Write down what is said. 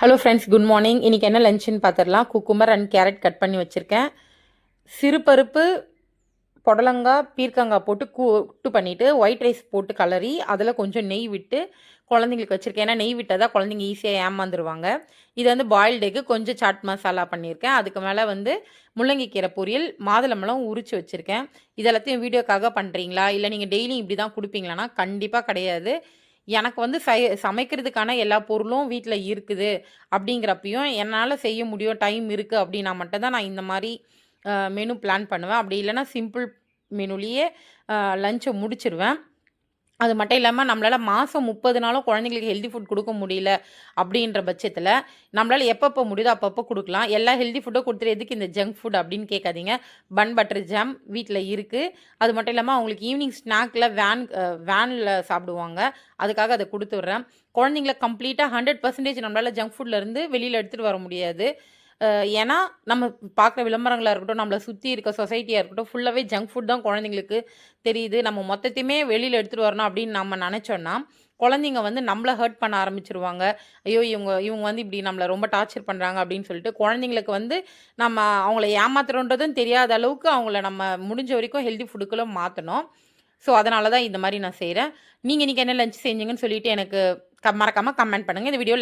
Hello friends good morning இன்றைக்கி என்ன லஞ்சுன்னு பார்த்துடலாம். குக்குமர் அண்ட் கேரட் கட் பண்ணி வச்சுருக்கேன். சிறுபருப்பு புடலங்காய் பீர்க்கங்காய் போட்டு கூட்டு பண்ணிவிட்டு ஒயிட் ரைஸ் போட்டு கலரி அதில் கொஞ்சம் நெய் விட்டு குழந்தைங்களுக்கு வச்சுருக்கேன். ஏன்னா நெய் விட்டால் தான் குழந்தைங்க ஈஸியாக ஏமாந்துருவாங்க. இது வந்து பாயில்டு எக்கு கொஞ்சம் சாட் மசாலா பண்ணியிருக்கேன். அதுக்கு மேலே வந்து முள்ளங்கி கீரை பொரியல் மாதுளம்பழம் உரிச்சு வச்சுருக்கேன். இதெல்லாத்தையும் வீடியோக்காக பண்ணுறீங்களா இல்லை நீங்கள் டெய்லியும் இப்படி தான் கொடுப்பீங்களான்னா கண்டிப்பாக கிடையாது. எனக்கு வந்து சை சமைக்கிறதுக்கான எல்லா பொருளும் வீட்டில் இருக்குது அப்படிங்கிறப்பையும் என்னால் செய்ய முடியும் டைம் இருக்குது அப்படின்னா மட்டும்தான் நான் இந்த மாதிரி மெனு பிளான் பண்ணுவேன். அப்படி இல்லைன்னா சிம்பிள் மெனுலேயே லஞ்சை முடிச்சிருவேன். அது மட்டும் இல்லாமல் நம்மளால் மாதம் முப்பது நாளும் குழந்தைங்களுக்கு ஹெல்தி ஃபுட் கொடுக்க முடியல அப்படின்ற பட்சத்தில் நம்மளால் எப்பப்போ முடியுதோ அப்பப்போ கொடுக்கலாம். எல்லா ஹெல்தி ஃபுட்டும் கொடுத்துட்டு எதுக்கு இந்த ஜங்க் ஃபுட் அப்படின்னு கேட்காதீங்க. பன் பட்டர் ஜாம் வீட்டில் இருக்குது அது மட்டும் இல்லாமல் அவங்களுக்கு ஈவினிங் ஸ்நாக்கில் வேன் வேனில் சாப்பிடுவாங்க. அதுக்காக அதை கொடுத்து விட்றேன் குழந்தைங்கள கம்ப்ளீட்டாக ஹண்ட்ரட் பர்சன்டேஜ் நம்மளால் ஜங்க் ஃபுட்லேருந்து வெளியில் எடுத்துகிட்டு வர முடியாது. ஏன்னா நம்ம பார்க்குற விளம்பரங்களாக இருக்கட்டும் நம்மளை சுற்றி இருக்க சொசைட்டியாக இருக்கட்டும் ஃபுல்லாகவே ஜங்க் ஃபுட் தான் குழந்தைங்களுக்கு தெரியுது. நம்ம மொத்தத்தையுமே வெளியில் எடுத்துகிட்டு வரணும் அப்படின்னு நம்ம நினச்சோன்னா குழந்தைங்க வந்து நம்மளை ஹர்ட் பண்ண ஆரம்பிச்சிருவாங்க. ஐயோ இவங்க இவங்க வந்து இப்படி நம்மளை ரொம்ப டார்ச்சர் பண்ணுறாங்க அப்படின்னு சொல்லிட்டு குழந்தைங்களுக்கு வந்து நம்ம அவங்கள ஏமாத்துறோன்றதும் தெரியாத அளவுக்கு அவங்கள நம்ம முடிஞ்ச வரைக்கும் ஹெல்தி ஃபுட்டுக்குள்ளே மாற்றணும் ஸோ அதனால தான் இந்த மாதிரி நான் செய்கிறேன் நீங்கள் இன்றைக்கி என்ன லஞ்ச் செஞ்சீங்கன்னு சொல்லிட்டு எனக்கு க மறக்காமல் கமெண்ட் பண்ணுங்கள் இந்த வீடியோ